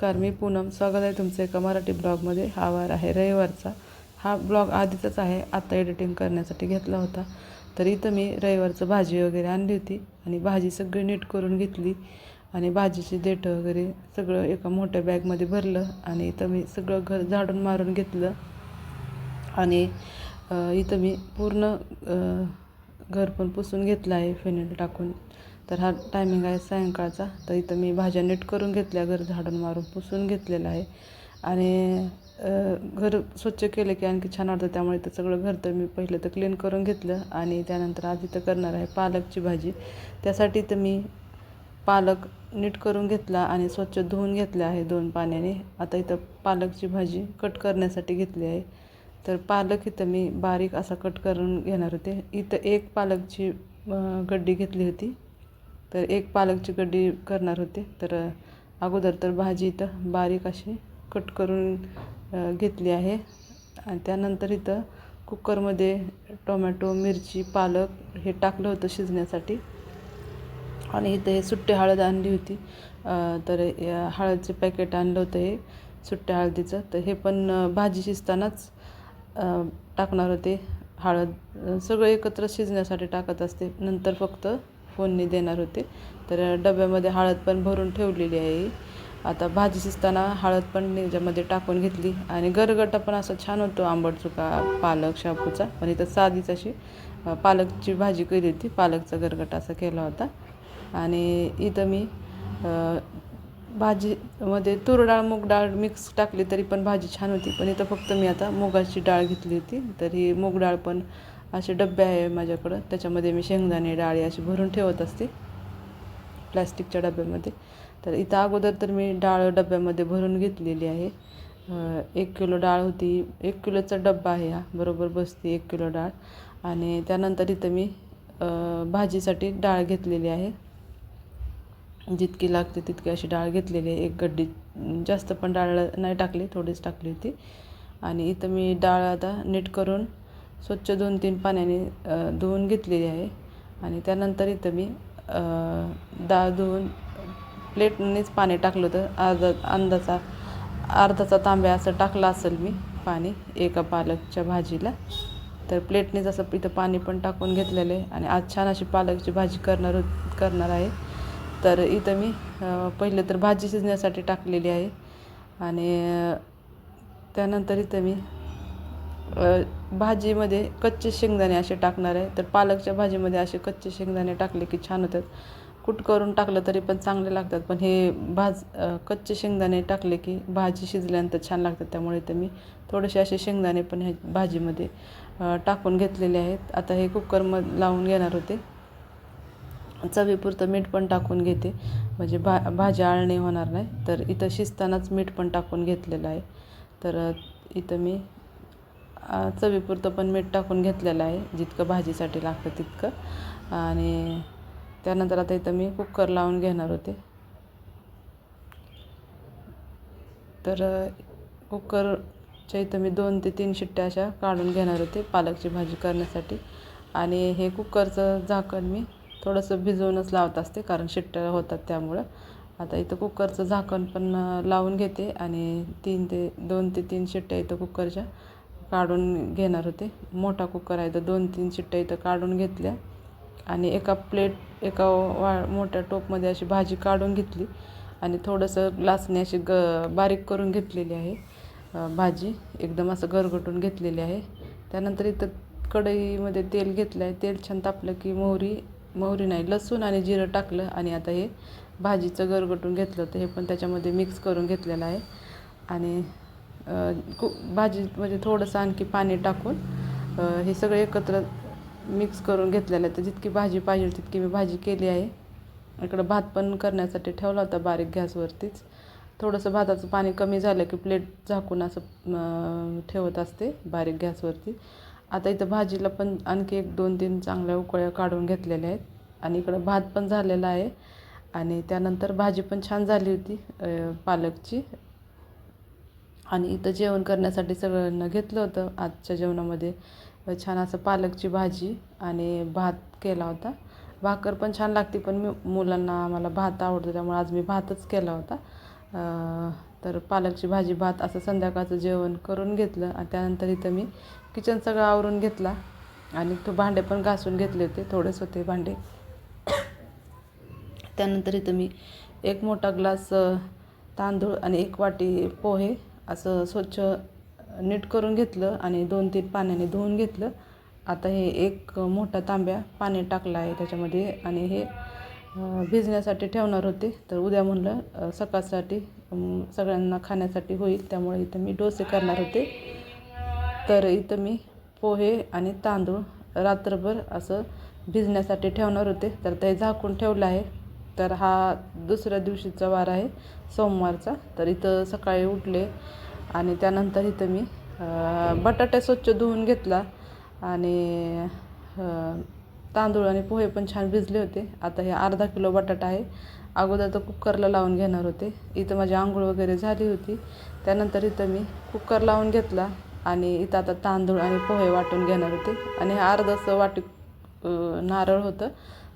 नमस्कार मी पूनम. स्वागत आहे तुमचं एका मराठी ब्लॉगमध्ये. हा वार आहे रविवारचा. हा ब्लॉग आधीचाच आहे. आत्ता एडिटिंग करण्यासाठी घेतला होता. तर इथं मी रविवारचं भाजी वगैरे आणली होती आणि भाजी सगळी नीट करून घेतली आणि भाजीची देठं वगैरे सगळं एका मोठ्या बॅगमध्ये भरलं आणि इथं मी सगळं घर झाडून मारून घेतलं. आणि इथं मी पूर्ण घर पण पुसून घेतलं आहे फेनेल टाकून. तर हा टायमिंग आहे सायंकाळचा. तर इथं मी भाज्या नीट करून घेतल्या घर झाडून मारून पुसून घेतलेलं आहे. आणि घर स्वच्छ केलं की आणखी छान वाटतं. त्यामुळे इथं सगळं घर तर मी पहिलं तर क्लीन करून घेतलं आणि त्यानंतर आज इथं करणार आहे पालकची भाजी. त्यासाठी तर मी पालक नीट करून घेतला आणि स्वच्छ धुवून घेतले आहे दोन पाण्याने. आता इथं पालकची भाजी कट करण्यासाठी घेतली आहे. तर पालक इथं मी बारीक असा कट करून घेणार होते. इथं एक पालकची गड्डी घेतली होती. तर एक पालकची गड्डी करणार होते. तर अगोदर तर भाजी इथं बारीक अशी कट करून घेतली आहे. आणि त्यानंतर इथं कुकरमध्ये टोमॅटो मिरची पालक हे टाकलं होतं शिजण्यासाठी. आणि इथं हे सुट्टी हळद आणली होती. तर या पॅकेट आणलं होतं हे सुट्ट्या हळदीचं. तर हे पण भाजी शिजतानाच टाकणार होते हळद. सगळं एकत्र शिजण्यासाठी टाकत असते. नंतर फक्त फोडणी देणार होते. तर डब्यामध्ये हळद पण भरून ठेवलेली आहे. आता भाजी शिजताना हळद पण याच्यामध्ये टाकून घेतली. आणि गरगटा पण असा छान होतो आंबट चुका पालक शापूचा पण इथं साधीच अशी पालकची भाजी केली होती. पालकचा गरगटा असा केला होता. आणि इथं मी भाजीमध्ये तूर डाळ मूग डाळ मिक्स टाकली तरी पण भाजी छान होती. पण इथं फक्त मी आता मुगाची डाळ घेतली होती. तर ही मूग डाळ पण असे डबे आहे माझ्याकडं. त्याच्यामध्ये मी शेंगदाणे डाळी अशी भरून ठेवत असते. प्लॅस्टिकच्या डब्यामध्ये. तर इथं अगोदर तर मी डाळ डब्यामध्ये भरून घेतलेली आहे. एक किलो डाळ होती. एक किलोचा डब्बा आहे हा. बरोबर बसते एक किलो डाळ. आणि त्यानंतर इथं मी भाजीसाठी डाळ घेतलेली आहे. जितकी लागते तितकी अशी डाळ घेतलेली आहे. एक गड्डी जास्त पण डाळ नाही टाकली थोडीच टाकली होती. आणि इथं मी डाळ आता नीट करून स्वच्छ दोन तीन पाण्याने धुवून घेतलेली आहे. आणि त्यानंतर इथं मी अ, डाळ धुवून प्लेटनेच पाणी टाकलं होतं. अर्धा अंदाचा अर्धाचा तांब्या असं टाकलं असेल मी पाणी एका पालकच्या भाजीला. तर प्लेटनेच असं इथं पाणी पण टाकून घेतलेलं आहे. आणि आज छान अशी पालकची भाजी करणार करणार आहे. तर इथं मी पहिले तर भाजी शिजण्यासाठी टाकलेली आहे. आणि त्यानंतर इथं मी भाजीमध्ये कच्चे शेंगदाणे असे टाकणार आहे. तर पालकच्या भाजीमध्ये असे कच्चे शेंगदाणे टाकले की छान होतात. कुट करून टाकलं तरी पण चांगले लागतात. पण हे भाज कच्चे शेंगदाणे टाकले की भाजी शिजल्यानंतर छान लागतात. त्यामुळे तर मी थोडेसे असे शेंगदाणे पण ह्या भाजीमध्ये टाकून घेतलेले आहेत. आता हे कुकरम लावून घेणार होते. चवीपुरतं मीठ पण टाकून घेते. म्हणजे भा भाजी आळणी होणार नाही. तर इथं शिजतानाच मीठ पण टाकून घेतलेलं आहे. तर इथं मी चवीपुरतं पण मीठ टाकून घेतलेलं आहे. जितकं भाजीसाठी लागतं तितकं. आणि त्यानंतर आता इथं मी कुकर लावून घेणार होते. तर कुकरच्या इथं मी दोन ते तीन शिट्ट्या अशा काढून घेणार होते पालकची भाजी करण्यासाठी. आणि हे कुकरचं झाकण मी थोडंसं भिजवूनच लावत असते कारण शिट्ट्या होतात त्यामुळं. आता इथं कुकरचं झाकण पण लावून घेते आणि तीन ते दोन ते तीन शिट्ट्या इथं कुकरच्या काढून घेणार होते. मोठा कुकर आहे तर दोन तीन शिट्ट्या इथं काढून घेतल्या. आणि एका प्लेट एका वा मोठ्या टोपमध्ये अशी भाजी काढून घेतली. आणि थोडंसं ग्लासने अशी ग बारीक करून घेतलेली आहे भाजी. एकदम असं गरगटून घेतलेली आहे. त्यानंतर इथं कढईमध्ये तेल घेतलं आहे तेल छान तापलं की मोहरी मोहरी नाही लसूण आणि जिरं टाकलं. आणि आता हे भाजीचं गरगटून घेतलं होतं. हे पण त्याच्यामध्ये मिक्स करून घेतलेलं आहे. आणि कु भाजीमध्ये म्हणजे थोडंसं आणखी पाणी टाकून हे सगळं एकत्र मिक्स करून घेतलेलं आहे. तर जितकी भाजी पाहिजे तितकी मी भाजी केली आहे. इकडं भात पण करण्यासाठी ठेवला होता बारीक गॅसवरतीच. थोडंसं भाताचं पाणी कमी झालं की प्लेट झाकून असं ठेवत असते बारीक गॅसवरती. आता इथं भाजीला पण आणखी एक दोन तीन चांगल्या उकळ्या काढून घेतलेल्या आहेत. आणि इकडं भात पण झालेला आहे. आणि त्यानंतर भाजी पण छान झाली होती पालकची. आणि इथं जेवण करण्यासाठी सगळ्यांना घेतलं होतं. आजच्या जेवणामध्ये छान असं पालकची भाजी आणि भात केला होता. भाकर पण छान लागते पण मी मुलांना आम्हाला भात आवडतो त्यामुळे आज मी भातच केला होता. तर पालकची भाजी भात असं संध्याकाळचं जेवण करून घेतलं आणि त्यानंतर इथं मी किचन सगळं आवरून घेतला आणि तो भांडे पण घासून घेतले होते थोडेच होते भांडे. त्यानंतर इथं मी एक मोठा ग्लास तांदूळ आणि एक वाटी पोहे असं स्वच्छ नीट करून घेतलं आणि दोन तीन पाण्याने धुवून घेतलं. आता हे एक मोठा तांब्या पाणी टाकला आहे त्याच्यामध्ये आणि हे भिजण्यासाठी ठेवणार होते. तर उद्या म्हणलं सकाळसाठी सगळ्यांना खाण्यासाठी होईल त्यामुळे इथं मी डोसे करणार होते. तर इथं मी पोहे आणि तांदूळ रात्रभर असं भिजण्यासाठी ठेवणार होते. तर ते झाकून ठेवलं आहे. तर हा दुसऱ्या दिवशीचा वार आहे सोमवारचा. तर इथं सकाळी उठले आणि त्यानंतर इथं मी बटाटे स्वच्छ धुवून घेतला आणि तांदूळ आणि पोहे पण छान भिजले होते. आता हे अर्धा किलो बटाटा आहे. अगोदर तर कुकरला लावून घेणार होते. इथं माझी आंघोळ वगैरे झाली होती. त्यानंतर इथं मी कुकर लावून घेतला आणि इथं आता तांदूळ आणि पोहे वाटून घेणार होते. आणि हे अर्धंसं वाटी नारळ होतं.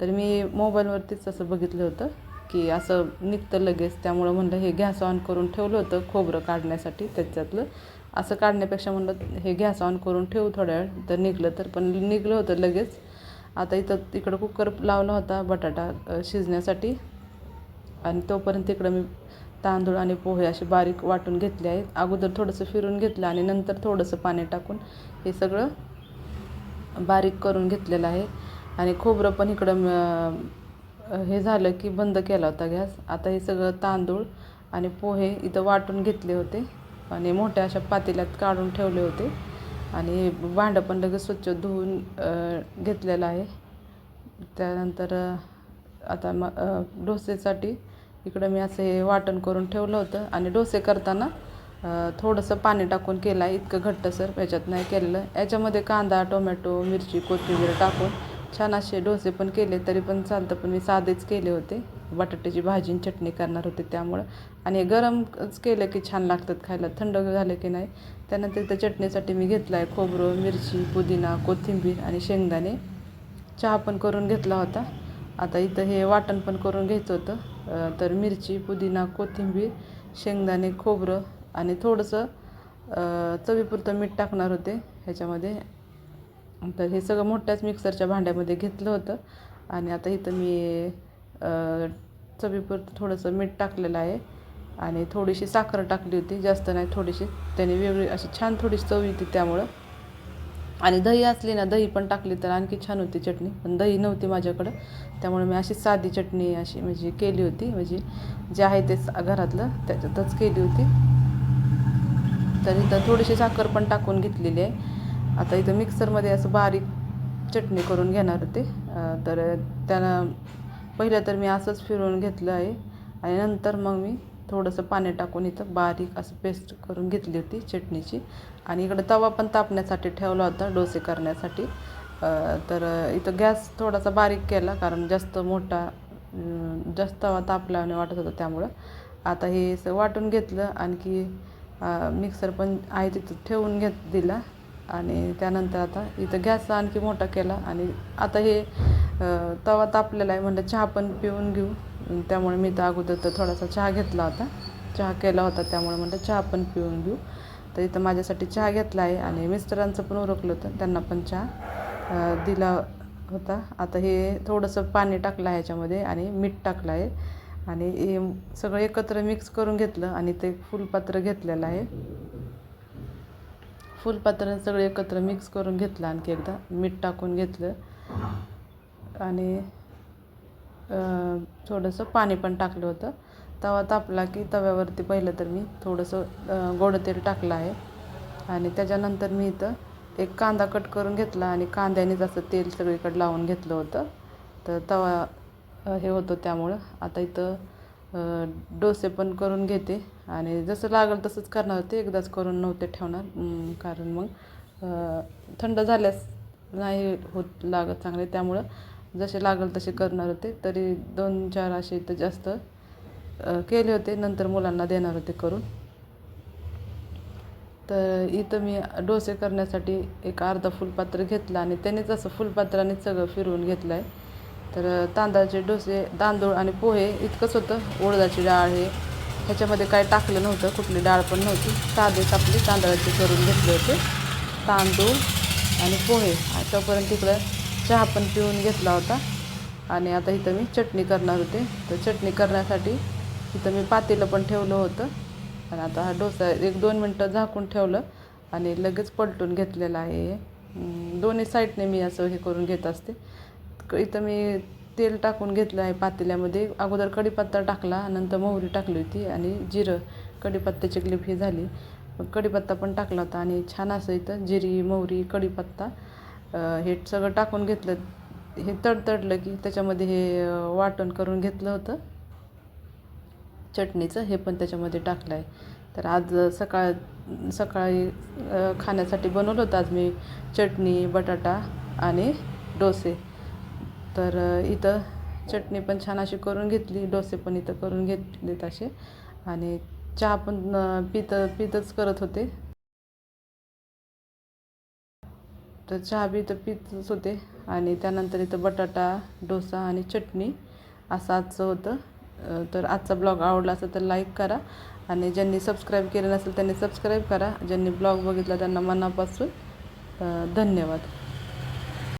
तर मी मोबाईलवरतीच असं बघितलं होतं की असं निघतं लगेच. त्यामुळं म्हणलं हे गॅस ऑन करून ठेवलं होतं खोबरं काढण्यासाठी त्याच्यातलं. असं काढण्यापेक्षा म्हणलं हे गॅस ऑन करून ठेवू थोड्या वेळ तर निघलं तर. पण निघलं होतं लगेच. आता इथं तिकडं कुकर लावला होता बटाटा शिजण्यासाठी. आणि तोपर्यंत इकडं मी तांदूळ आणि पोहे असे बारीक वाटून घेतले आहेत. अगोदर थोडंसं फिरून घेतलं आणि नंतर थोडंसं पाणी टाकून हे सगळं बारीक करून घेतलेलं आहे. आणि खोबरं पण इकडं हे झालं की बंद केला होता गॅस. आता हे सगळं तांदूळ आणि पोहे इथं वाटून घेतले होते. आणि मोठ्या अशा पातेल्यात काढून ठेवले होते. आणि भांडं पण लगेच स्वच्छ धुवून घेतलेलं आहे. त्यानंतर आता म डोसेसाठी इकडं मी असं हे वाटण करून ठेवलं होतं. आणि डोसे करताना थोडंसं पाणी टाकून केलं आहे. इतकं घट्टसर याच्यात नाही केलेलं. याच्यामध्ये कांदा टोमॅटो मिरची कोथिंबीर टाकून छान असे डोसे पण केले तरी पण चालतं पण मी साधेच केले होते. बटाट्याची भाजी आणि चटणी करणार होते त्यामुळं. आणि हे गरमच केलं की छान लागतात खायला. थंड झालं की नाही. त्यानंतर त्या चटणीसाठी मी घेतला आहे खोबरं मिरची पुदिना कोथिंबीर आणि शेंगदाणे. चहा पण करून घेतला होता. आता इथं हे वाटण पण करून घ्यायचं होतं. तर मिरची पुदिना कोथिंबीर शेंगदाणे खोबरं आणि थोडंसं चवीपुरतं मीठ टाकणार होते ह्याच्यामध्ये. तर हे सगळं मोठ्याच मिक्सरच्या भांड्यामध्ये घेतलं होतं. आणि आता इथं मी चवीपुरतं थोडंसं मीठ टाकलेलं आहे. आणि थोडीशी साखर टाकली होती. जास्त नाही थोडीशी. त्याने वेगळी अशी छान थोडीशी चव येते त्यामुळं. आणि दही असली ना दही पण टाकली तर आणखी छान होती चटणी. पण दही नव्हती माझ्याकडं. त्यामुळे मी अशी साधी चटणी अशी म्हणजे केली होती. म्हणजे जे आहे ते घरातलं त्याच्यातच केली होती. तर इथं थोडीशी साखर पण टाकून घेतलेली आहे. आता इथं मिक्सरमध्ये असं बारीक चटणी करून घेणार होते. तर त्यानं पहिलं तर मी असंच फिरवून घेतलं आहे. आणि नंतर मग मी थोडंसं पाणी टाकून इथं बारीक असं पेस्ट करून घेतली होती चटणीची. आणि इकडं तवा पण तापण्यासाठी ठेवला होता डोसे करण्यासाठी. तर इथं गॅस थोडासा बारीक केला कारण जास्त मोठा जास्त तवा तापल्याने वाटत होता त्यामुळं. आता हे असं वाटून घेतलं आणखी मिक्सर पण आहे तिथं ठेवून घेत दिला. आणि त्यानंतर आता इथं गॅस आणखी मोठा केला आणि आता हे तवा तापलेला आहे म्हणलं चहा पण पिऊन घेऊ. त्यामुळे मी तर अगोदर तर थोडासा चहा घेतला होता. चहा केला होता त्यामुळे म्हणलं चहा पण पिऊन घेऊ. तर इथं माझ्यासाठी चहा घेतला आहे आणि मिस्टरांचं पण उरकलं होतं. त्यांना पण चहा दिला होता. आता हे थोडंसं पाणी टाकलं आहे ह्याच्यामध्ये आणि मीठ टाकलं आहे. आणि हे सगळं एकत्र मिक्स करून घेतलं आणि ते फुलपात्र घेतलेलं आहे. फुलपात्र सगळे एकत्र मिक्स करून घेतलं आणखी एकदा. मीठ टाकून घेतलं. आणि थोडंसं पाणी पण टाकलं होतं. तवा तापला की तव्यावरती पहिलं तर मी थोडंसं गोडं गोड तेल टाकलं आहे. आणि त्याच्यानंतर मी इथं एक कांदा कट करून घेतला आणि कांद्याने जसं तेल सगळीकडे लावून घेतलं होतं. तर तवा हे होतं त्यामुळं. आता इथं डोसे पण करून घेते. आणि जसं लागेल तसंच करणार होते. एकदाच करून नव्हते ठेवणार. कारण मग थंड झाल्यास नाही होत लागत चांगले. त्यामुळं जसे लागेल तसे करणार होते. तरी दोन चार असे इथं जास्त केले होते. नंतर मुलांना देणार होते करून. तर इथं मी डोसे करण्यासाठी एक अर्धा फुलपात्र घेतलं आणि त्यानेच असं फुलपात्रानेच सगळं फिरवून घेतलं आहे तर तांदळाचे डोसे तांदूळ आणि पोहे इतकंच होतं. उडदाची डाळ हे ह्याच्यामध्ये काय टाकलं नव्हतं कुठली डाळ पण नव्हती. साधेच आपली तांदळाचे करून घेतले होते. तांदूळ आणि पोहे. आतापर्यंत तिकडं चहा पण पिऊन घेतला होता. आणि आता इथं मी चटणी करणार होते. तर चटणी करण्यासाठी इथं मी पातेलं पण ठेवलं होतं. आणि आता हा डोसा एक दोन मिनटं झाकून ठेवलं आणि लगेच पलटून घेतलेलं आहे. दोन्ही साईडने मी असं हे करून घेत असते. क- इथं मी तेल टाकून घेतलं आहे पातेल्यामध्ये. अगोदर कढीपत्ता टाकला नंतर मोहरी टाकली होती आणि जिरं कढीपत्त्याची क्लिप ही झाली. कढीपत्ता पण टाकला होता आणि छान असं इथं जिरी मोहरी कढीपत्ता हे सगळं टाकून घेतलं. हे तडतडलं की त्याच्यामध्ये हे वाटण करून घेतलं होतं. चटणीचं हे पण त्याच्यामध्ये टाकलं आहे. तर आज सकाळ सकाळी खाण्यासाठी बनवलं होतं आज मी चटणी बटाटा आणि डोसे. तर इथं चटणी पण छान अशी करून घेतली डोसे पण इथं करून घेतलेत असे. आणि चहा पण पित पितच करत होते. तर चहा बी इथं पितच होते. आणि त्यानंतर इथं बटाटा डोसा आणि चटणी असं आजचं होतं तर आजचा ब्लॉग आवडला असेल तर लाईक करा. आणि ज्यांनी सबस्क्राईब केलं नसेल त्यांनी सबस्क्राईब करा. ज्यांनी ब्लॉग बघितला त्यांना मनापासून धन्यवाद.